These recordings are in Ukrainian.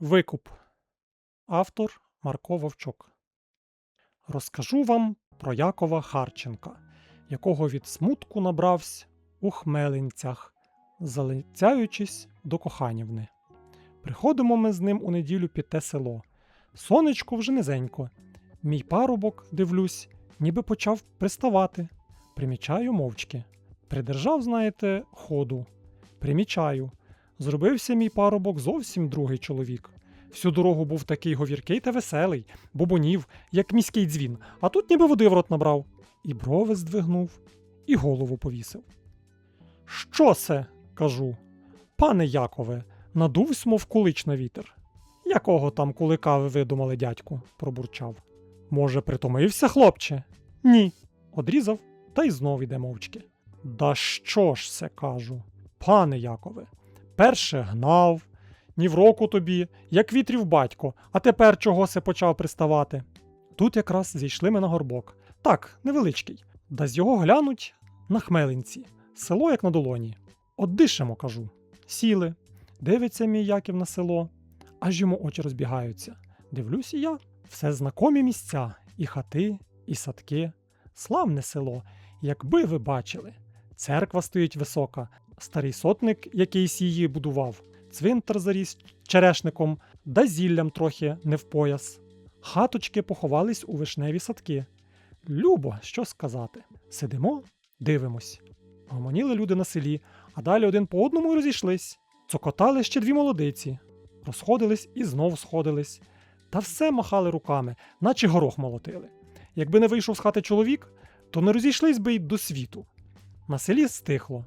Викуп. Автор Марко Вовчок. Розкажу вам про Якова Харченка, якого від смутку набравсь у хмелинцях, залицяючись до коханівни. Приходимо ми з ним у неділю під те село. Сонечко вже низенько. Мій парубок, дивлюсь, ніби почав приставати. Примічаю мовчки. Придержав, знаєте, ходу. Примічаю. Зробився мій парубок зовсім другий чоловік. Всю дорогу був такий говіркий та веселий, бобонів, як міський дзвін, а тут ніби води в рот набрав. І брови здвигнув, і голову повісив. Що це? кажу. Пане Якове, надувсь, мов кулич на вітер. Якого там кулика ви видумали, дядьку? пробурчав. Може, притомився, хлопче? Ні. Одрізав та й знов іде мовчки. Да що ж це кажу? Пане Якове, перше гнав, ні в року тобі, як вітрів батько, а тепер чого се почав приставати. Тут якраз зійшли ми на горбок. Так, невеличкий. Да з його глянуть на хмелинці, село як на долоні. От дишемо, кажу. Сіли. Дивиться мій Яків на село, аж йому очі розбігаються. Дивлюсь і я, все знакомі місця, і хати, і садки. Славне село, якби ви бачили. Церква стоїть висока, старий сотник якийсь її будував, цвинтар заріс черешником, да зіллям трохи не в пояс. Хаточки поховались у вишневі садки. Любо, що сказати. Сидимо, дивимось. Гомоніли люди на селі, а далі один по одному розійшлись. Цокотали ще дві молодиці. Розходились і знов сходились. Та все махали руками, наче горох молотили. Якби не вийшов з хати чоловік, то не розійшлись би й до світу. На селі стихло.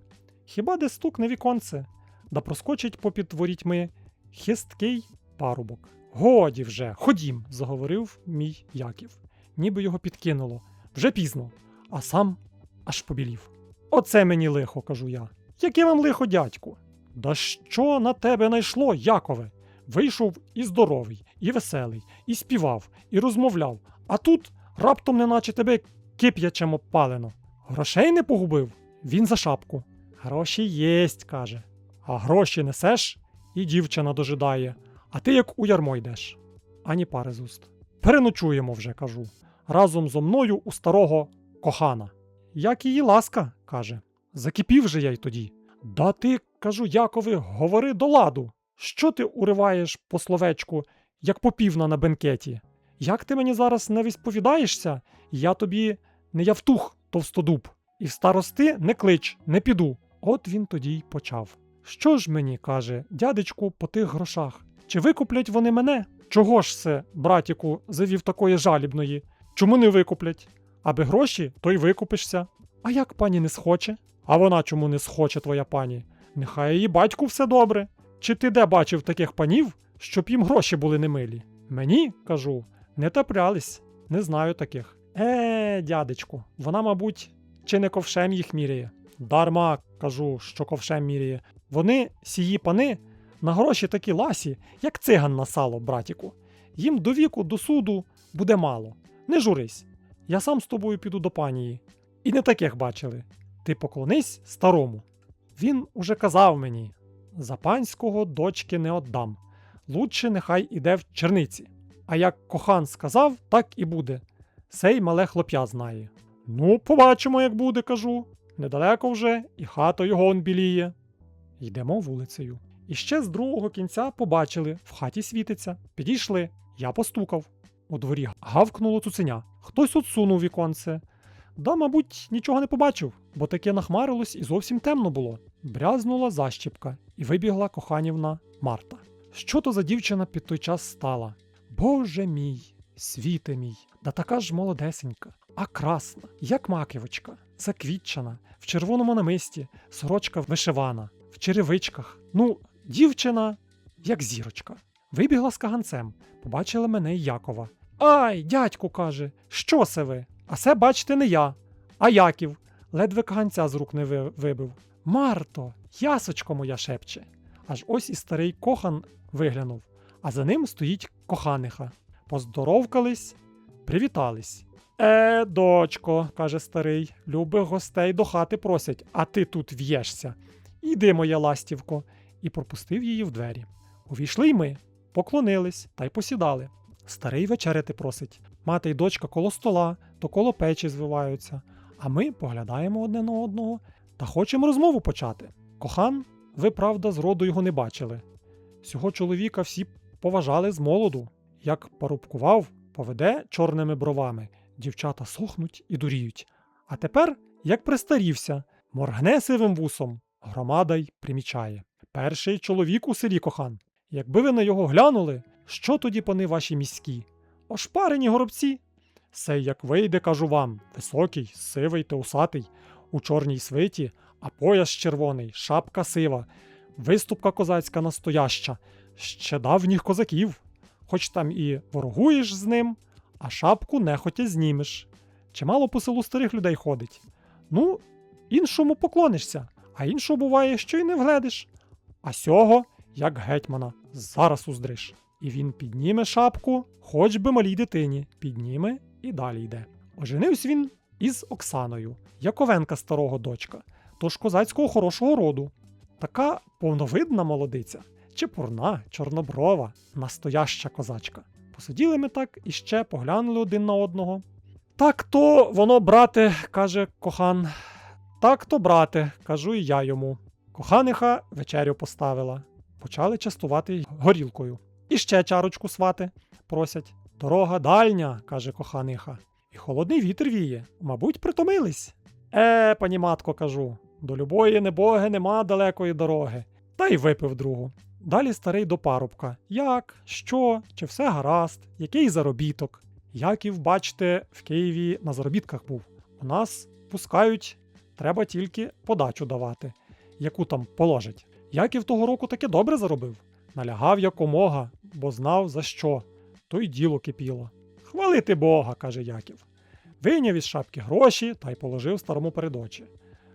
Хіба де стукне віконце, да проскочить попід ворітьми хисткий парубок. Годі вже, ходім, заговорив мій Яків. Ніби його підкинуло. Вже пізно, а сам аж побілів. Оце мені лихо, кажу я. Яке вам лихо, дядьку? Да що на тебе найшло, Якове? Вийшов і здоровий, і веселий, і співав, і розмовляв, а тут раптом неначе тебе кип'ячем обпалено. Грошей не погубив? Він за шапку. Гроші єсть, каже. А гроші несеш, і дівчина дожидає, а ти як у ярмо йдеш. Ані пари з уст. Переночуємо вже, кажу. Разом зо мною у старого кохана. Як її ласка, каже. Закипів же я й тоді. Да ти, кажу, Якови, говори до ладу. Що ти уриваєш по словечку, як попівна на бенкеті? Як ти мені зараз не відповідаєшся, я тобі не явтух, товстодуб, і в старости не клич, не піду. От він тоді й почав. Що ж мені, каже, дядечку, по тих грошах? Чи викуплять вони мене? Чого ж це, братіку, завів такої жалібної? Чому не викуплять? Аби гроші, то й викупишся. А як пані не схоче? А вона чому не схоче, твоя пані? Нехай її батьку все добре. Чи ти де бачив таких панів, щоб їм гроші були немилі? Мені, кажу, не таплялись, не знаю таких. Е, дядечку, вона, мабуть, чи не ковшем їх міряє. Дарма кажу, що ковшем міряє. Вони, сії пани, на гроші такі ласі, як циган на сало, братіку. Їм до віку, до суду буде мало. Не журись. Я сам з тобою піду до панії. І не таких бачили. Ти поклонись старому. Він уже казав мені: за панського дочки не отдам. Лучше нехай іде в черниці. А як кохан сказав, так і буде. Сей мале хлоп'я знає. Ну, побачимо, як буде, кажу. Недалеко вже, і хата його он біліє. Йдемо вулицею. І ще з другого кінця побачили, в хаті світиться. Підійшли. Я постукав. У дворі гавкнуло цуценя. Хтось отсунув віконце. Да, мабуть, нічого не побачив, бо таке нахмарилось і зовсім темно було. Брязнула защіпка, і вибігла коханівна Марта. Що то за дівчина під той час стала? Боже мій, світе мій, да така ж молодесенька, а красна, як маківочка, заквітчана, в червоному намисті, сорочка вишивана, в черевичках. Ну, дівчина, як зірочка. Вибігла з каганцем, побачила мене й Якова. Ай, дядьку, каже, що це ви? А це, бачите, не я, а Яків. Ледве каганця з рук не вибив. Марто, ясочко моя шепче. Аж ось і старий кохан виглянув, а за ним стоїть коханиха. Поздоровкались, привітались. Е, дочко, каже старий, любих гостей до хати просять, а ти тут в'єшся. Іди, моя ластівко, і пропустив її в двері. Увійшли й ми. поклонились та й посідали. Старий вечеряти просить. Мати й дочка коло стола, то коло печі звиваються. А ми поглядаємо одне на одного та хочемо розмову почати. Кохан, ви, правда, зроду його не бачили. Цього чоловіка всі поважали з молоду. Як парубкував, поведе чорними бровами, дівчата сохнуть і дуріють. А тепер, як пристарівся, моргне сивим вусом, громада й примічає. Перший чоловік у селі кохан. Якби ви на його глянули, що тоді пани ваші міські? Ошпарені горобці. Сей, як вийде, кажу вам, високий, сивий та усатий, у чорній свиті, а пояс червоний, шапка сива, виступка козацька настояща, ще давніх козаків. Хоч там і ворогуєш з ним, а шапку нехотя знімеш. Чимало по селу старих людей ходить. Ну, іншому поклонишся, а іншого буває, що й не вгледиш. А сього, як гетьмана, зараз уздриш. І він підніме шапку, хоч би малій дитині, підніме і далі йде. Оженився він із Оксаною, Яковенка старого дочка, тож козацького хорошого роду. Така повновидна молодиця, чепурна, чорноброва, настояща козачка. Посиділи ми так і ще поглянули один на одного. Так то воно, брате, каже кохан. Так то, брате, кажу і я йому. Коханиха вечерю поставила. Почали частувати горілкою. І ще чарочку свати, просять. Дорога дальня, каже коханиха. І холодний вітер віє. Мабуть, притомились. Е, пані матко, кажу, до любої небоги нема далекої дороги. Та й випив другу. Далі старий до парубка. Як, що, чи все гаразд, який заробіток. Яків, бачите, в Києві на заробітках був. У нас пускають, треба тільки подачу давати, яку там положать. Яків того року таки добре заробив. Налягав якомога, бо знав за що, то й діло кипіло. Хвалити Бога, каже Яків. Вийняв із шапки гроші та й положив старому перед очі.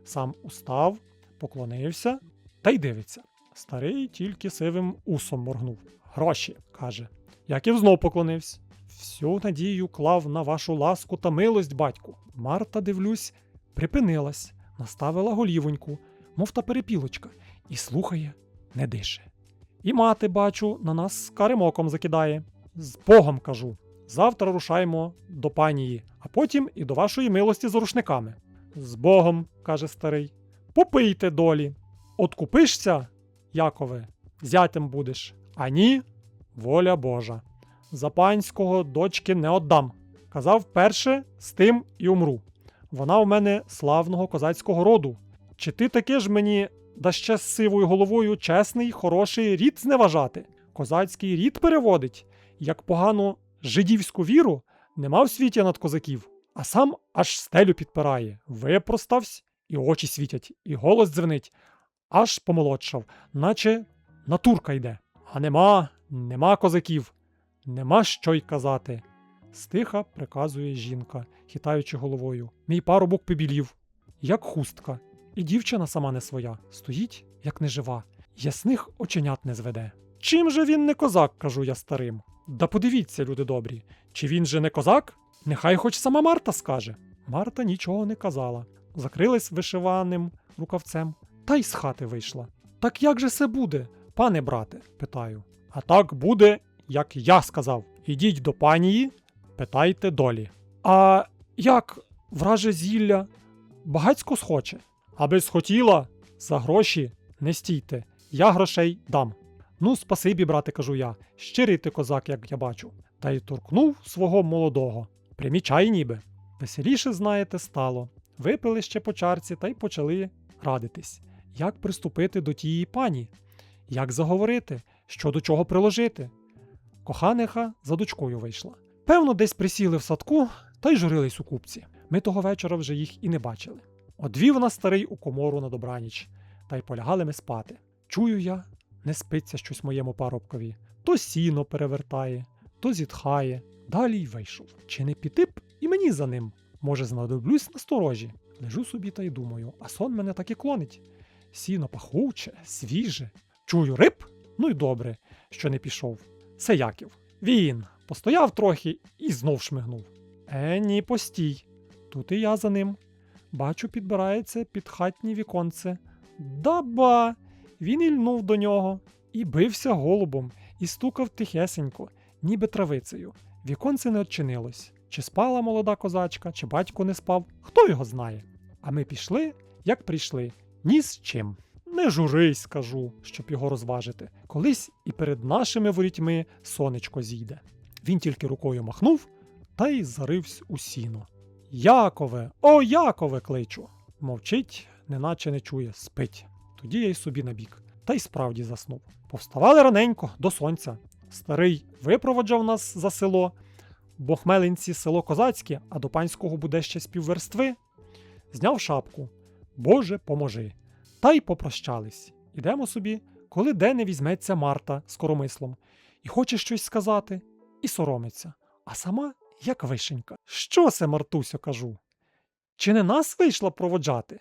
Сам устав, поклонився та й дивиться. Старий тільки сивим усом моргнув. Гроші, каже. Яків знов поклонився. Всю надію клав на вашу ласку та милость, батьку. Марта, дивлюсь, припинилась, наставила голівоньку, мов та перепілочка, і слухає, не дише. І мати, бачу, на нас карим оком закидає. З Богом кажу. Завтра рушаємо до панії, а потім і до вашої милості з рушниками. З Богом, каже старий. Попийте долі. Откупишся, Якове, зятем будеш, а ні, воля Божа. За панського дочки не отдам. Казав перше, з тим і умру. Вона в мене славного козацького роду. Чи ти таки ж мені, да ще з сивою головою, чесний, хороший рід зневажати? Козацький рід переводить, як погану жидівську віру нема в світі над козаків, а сам аж стелю підпирає, випроставсь, і очі світять, і голос дзвенить, аж помолодшав, наче натурка йде. А нема, нема козаків, нема що й казати. Стиха приказує жінка, хитаючи головою. Мій парубок побілів, як хустка, і дівчина сама не своя, стоїть, як нежива, ясних оченят не зведе. Чим же він не козак, кажу я старим. Да подивіться, люди добрі, чи він же не козак? Нехай хоч сама Марта скаже. Марта нічого не казала, закрилась вишиваним рукавцем та й з хати вийшла. Так як же це буде, пане брате? питаю. А так буде, як я сказав. Ідіть до панії, питайте долі. А як враже зілля багацько схоче? Аби схотіла, за гроші не стійте, я грошей дам. Ну, спасибі, брате, кажу я, щирий ти козак, як я бачу. Та й торкнув свого молодого. Примічай ніби. Веселіше, знаєте, стало. Випили ще по чарці та й почали радитись, як приступити до тієї пані, як заговорити, що до чого приложити. Коханиха за дочкою вийшла. Певно, десь присіли в садку та й журились у купці. Ми того вечора вже їх і не бачили. Одвів нас старий у комору на добраніч, та й полягали ми спати. Чую я, не спиться щось моєму парубкові. То сіно перевертає, то зітхає. Далі й вийшов. Чи не піти б і мені за ним? Може, знадоблюсь на сторожі. Лежу собі та й думаю, а сон мене так і клонить. Сіно пахуче, свіже. Чую риб? Ну й добре, що не пішов. Це Яків. Він постояв трохи і знов шмигнув. Е, ні, постій. Тут і я за ним. Бачу, підбирається під хатнє віконце. Даба! Він ільнув до нього і бився голубом, і стукав тихесенько, ніби травицею. Віконце не odчинилось. Чи спала молода козачка, чи батько не спав, хто його знає. А ми пішли, як прийшли, ні з чим. Не журись, скажу, щоб його розважити. Колись і перед нашими ворітьми сонечко зійде. Він тільки рукою махнув та й заривсь у сіно. Якове, о, Якове, кличу. Мовчить, неначе не чує, спить. Тоді я й собі набік, та й справді заснув. Повставали раненько до сонця. Старий випроводжав нас за село, бо хмелинці село козацьке, а до панського буде ще з півверстви. Зняв шапку. Боже, поможи. Та й попрощались. Ідемо собі, коли де не візьметься Марта з коромислом, і хоче щось сказати, і соромиться, а сама як вишенька. Що це, Мартусю, кажу? Чи не нас вийшла проводжати?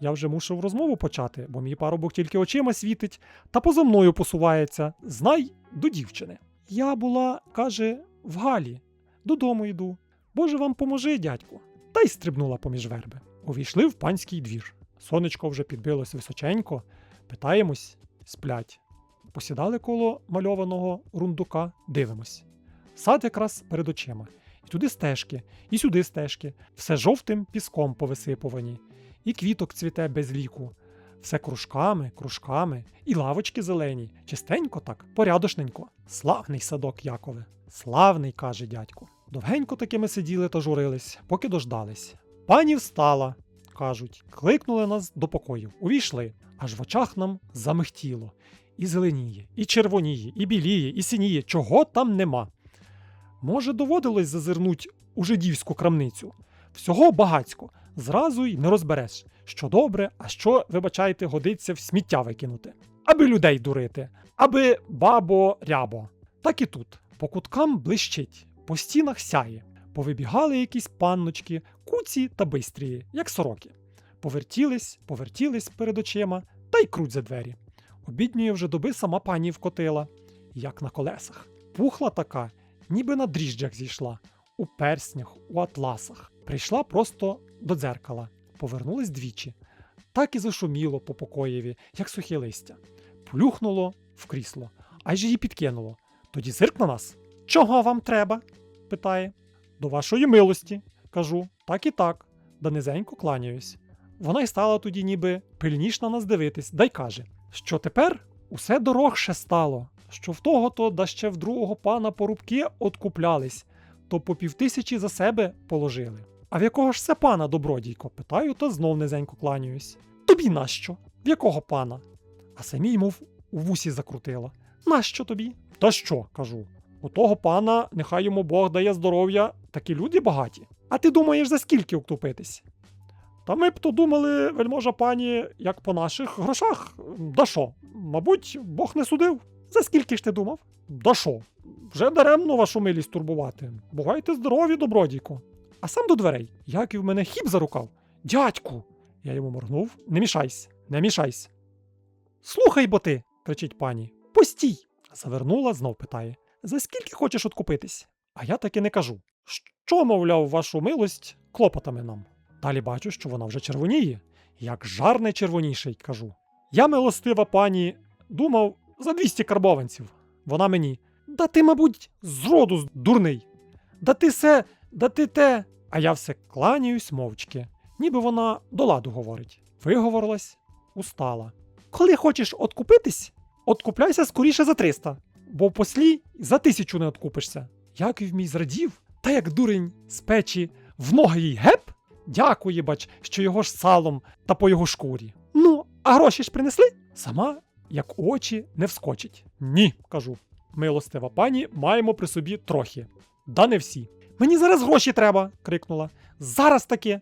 Я вже мусив розмову почати, бо мій парубок тільки очима світить та поза мною посувається, знай до дівчини. Я була, каже, в Галі, додому йду. Боже вам поможи, дядьку. Та й стрибнула поміж верби. Увійшли в панський двір. Сонечко вже підбилось височенько. Питаємось, сплять. Посідали коло мальованого рундука, дивимось. Сад якраз перед очима. І туди стежки, і сюди стежки, все жовтим піском повисипувані, і квіток цвіте без ліку. Все кружками, кружками, і лавочки зелені, чистенько так, порядошненько. Славний садок, Якове. Славний, каже дядько. Довгенько таки ми сиділи та журились, поки дождались. Пані встала, кажуть, кликнули нас до покоїв. Увійшли, аж в очах нам замихтіло. І зеленіє, і червоніє, і біліє, і синіє, чого там нема. Може, доводилось зазирнуть у жидівську крамницю. Всього багацько, зразу й не розбереш, що добре, а що, вибачайте, годиться в сміття викинути. Аби людей дурити, аби бабо рябо. Так і тут. По куткам блищить, по стінах сяє. Повибігали якісь панночки, куці та бистрії, як сороки. Повертілись, повертілись перед очима та й круть за двері. Обідньої вже доби сама пані вкотила, як на колесах. Пухла така, ніби на дріжджах зійшла, у перснях, у атласах. Прийшла просто до дзеркала, повернулась двічі. Так і зашуміло по покоєві, як сухе листя. Плюхнуло в крісло, аж її підкинуло. Тоді зирк на нас. Чого вам треба? питає. До вашої милості, кажу, так і так, да низенько кланяюсь. Вона й стала тоді, ніби пильніш на нас дивитись, да й каже, що тепер усе дорогше стало, що в того то да ще в другого пана порубки откуплялись, то по півтисячі за себе положили. А в якого ж це пана, добродійко? питаю, та знов низенько кланяюсь. Тобі нащо? В якого пана? А самій, мов у вусі закрутила. Нащо тобі? Та що? кажу. У того пана, нехай йому Бог дає здоров'я, такі люди багаті. А ти думаєш, за скільки втупитись? Та ми б то думали, вельможа пані, як по наших грошах. Да що? Мабуть, Бог не судив. За скільки ж ти думав? Да що? Вже даремно вашу милість турбувати. Бувайте здорові, добродійко. А сам до дверей, як і в мене хіп за рукав. Дядьку. Я йому моргнув. Не мішайся, не мішайся. Слухай бо ти, кричить пані. Постій. Завернула, знов питає. За скільки хочеш откупитись? А я таки не кажу. Що, мовляв, вашу милость клопотами нам? Далі бачу, що вона вже червоніє. Як жар не червоніший, кажу. Я, милостива пані, думав за 200 карбованців. Вона мені. Да ти, мабуть, зроду дурний. Да ти се, да ти те. А я все кланяюсь мовчки, ніби вона до ладу говорить. Виговорилась, устала. Коли хочеш откупитись, откупляйся скоріше за 300, бо послі за тисячу не откупишся. Яків мій зрадів, та як дурень з печі в ноги їй геп. Дякує, бач, що його ж салом та по його шкурі. Ну, а гроші ж принесли? Сама, як очі, не вскочить. Ні, кажу. Милостива пані, маємо при собі трохи. Да не всі. Мені зараз гроші треба. крикнула. Зараз таки.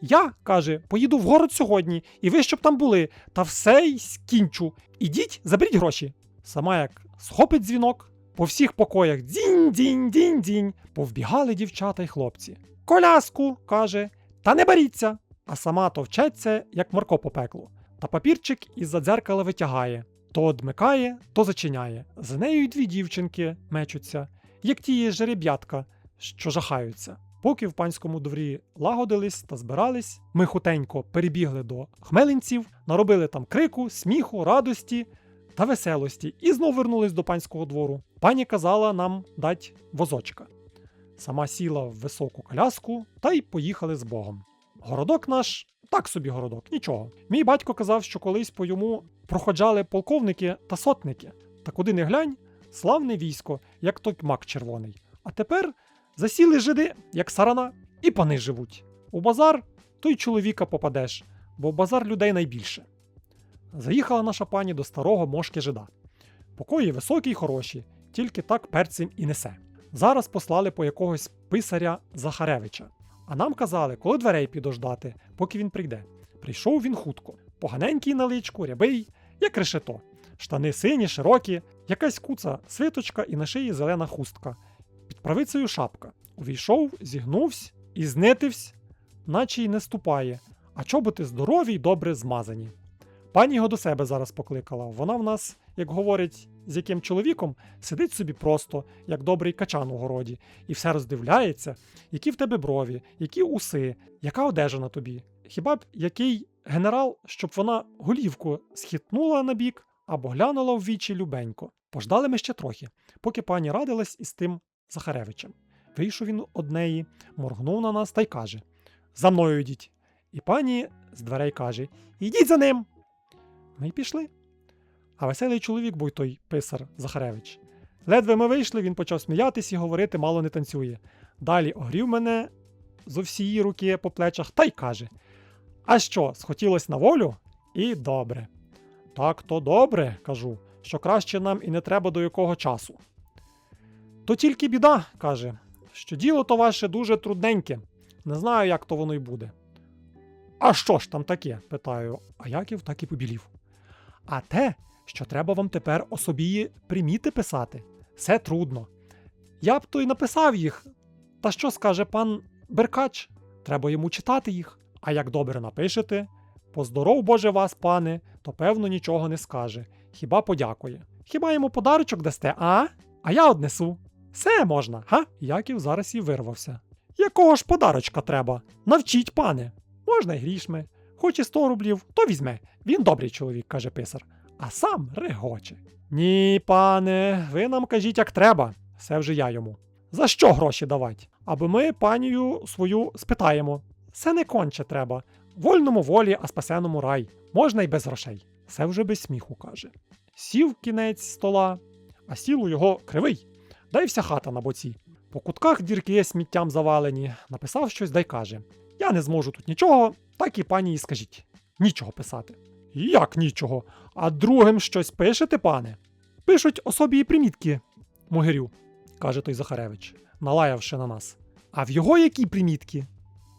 Я, каже, поїду в город сьогодні, і ви щоб там були, та все й скінчу. Ідіть, заберіть гроші. Сама як схопить дзвінок, по всіх покоях дзінь, дзінь, дзінь, дзінь. Повбігали дівчата й хлопці. Коляску, каже, та не беріться. А сама товчеться, як Марко по пеклу. Та папірчик із-за дзеркала витягає. То одмикає, то зачиняє. За нею й дві дівчинки мечуться, як ті жереб'ятка, що жахаються. Поки в панському дворі лагодились та збирались, ми хутенько перебігли до хмелинців, наробили там крику, сміху, радості та веселості і знов вернулись до панського двору. Пані казала нам дать возочка. Сама сіла в високу коляску та й поїхали з Богом. Городок наш так собі городок, нічого. Мій батько казав, що колись по йому проходжали полковники та сотники. Та куди не глянь, славне військо, як той мак червоний. А тепер засіли жиди, як сарана, і пани живуть. У базар то й чоловіка попадеш, бо в базар людей найбільше. Заїхала наша пані до старого мошки жида. Покої високі й хороші, тільки так перцем і несе. Зараз послали по якогось писаря Захаревича. А нам казали, коли дверей підождати, поки він прийде. Прийшов він хутко, поганенький на личку, рябий, як решето. Штани сині, широкі, якась куца свиточка і на шиї зелена хустка. Під правицею шапка. Увійшов, зігнувся і знитивсь, наче й не ступає, а чоботи здорові й добре змазані. Пані його до себе зараз покликала. Вона в нас, як говорять, з яким чоловіком, сидить собі просто, як добрий качан у городі, і все роздивляється, які в тебе брові, які уси, яка одежа на тобі. Хіба б який генерал, щоб вона голівку схитнула на бік або глянула в вічі любенько. Пождали ми ще трохи, поки пані радилась із тим Захаревичем. Вийшов він однеї, моргнув на нас та й каже: За мною йдіть. І пані з дверей каже: Ідіть за ним. Ми й пішли. А веселий чоловік був той писар Захаревич. Ледве ми вийшли, він почав сміятись і говорити мало не танцює. Далі огрів мене зо всієї руки по плечах та й каже: А що, схотілось на волю? І добре. Так то добре, кажу, що краще нам і не треба до якого часу. То тільки біда, каже, що діло то ваше дуже трудненьке. Не знаю, як то воно й буде. А що ж там таке? питаю, а Яків так і побілів. А те, що треба вам тепер особії приміти писати, все трудно. Я б то й написав їх. Та що скаже пан Беркач? Треба йому читати їх. А як добре напишете, поздоров Боже вас, пане, то певно нічого не скаже. Хіба подякує. Хіба йому подарочок дасте, а? А я однесу. Все можна, га? Яків зараз і вирвався. Якого ж подарочка треба? Навчіть, пане. Можна й грішми. Хоч і 100 рублів, то візьме. Він добрий чоловік, каже писар, а сам регоче. Ні, пане, ви нам кажіть, як треба. Все вже я йому. За що гроші давать? Аби ми панію свою спитаємо. Все не конче треба. Вольному волі, а спасеному рай. Можна й без грошей. Все вже без сміху каже. Сів кінець стола, а сіл у його кривий. Дай вся хата на боці. По кутках дірки сміттям завалені, написав щось, дай каже: Я не зможу тут нічого, так і пані і скажіть. Нічого писати. Як нічого? А другим щось пишете, пане? Пишуть особі і примітки, Могирю, каже той Захаревич, налаявши на нас. А в його які примітки?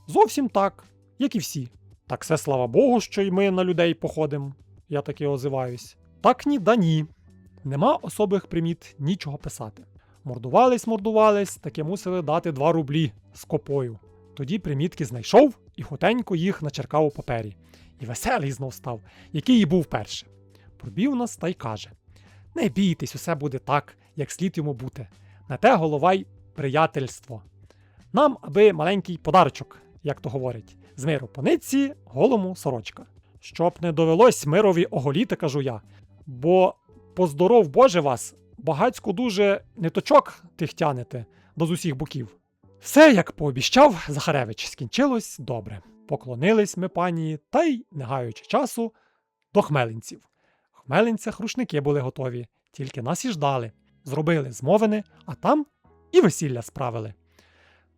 Зовсім так, як і всі. Так все слава Богу, що й ми на людей походимо, я таки озиваюсь. Так ні да ні. Нема особих приміт нічого писати. Мордувались, мордувались, таки мусили дати два рублі з копою. Тоді примітки знайшов і хотенько їх начеркав у папері. І веселий знов став, який і був перше. Пробів нас та й каже: Не бійтесь, усе буде так, як слід йому бути. На те голова й приятельство. Нам аби маленький подарочок, як то говорять, з миру пониці, голому сорочка. Щоб не довелось мирові оголіти, кажу я, бо поздоров Боже вас, багацько дуже ниточок тих тянете до з усіх боків. Все, як пообіщав Захаревич, скінчилось добре. Поклонились ми пані, та й, не гаючи часу, до хмелинців. В хмелинцях рушники були готові, тільки нас і ждали. Зробили змовини, а там і весілля справили.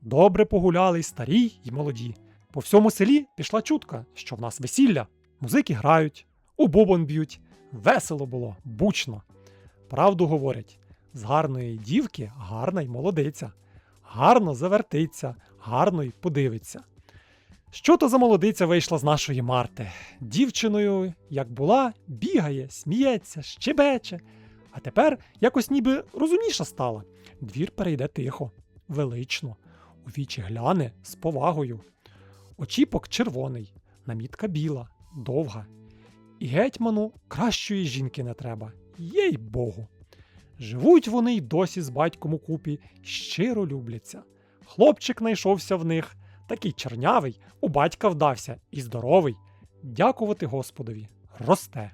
Добре погуляли й старі й молоді. По всьому селі пішла чутка, що в нас весілля, музики грають, у бубон б'ють. Весело було, бучно. Правду говорять, з гарної дівки гарна й молодиця, гарно завертиться, гарно й подивиться. Що то за молодиця вийшла з нашої Марти? Дівчиною, як була, бігає, сміється, щебече. А тепер якось ніби розумніша стала. Двір перейде тихо, велично, у вічі гляне з повагою. Очіпок червоний, намітка біла, довга. І гетьману кращої жінки не треба, їй Богу. Живуть вони й досі з батьком у купі, щиро любляться. Хлопчик знайшовся в них, такий чернявий, у батька вдався і здоровий. Дякувати Господові, росте.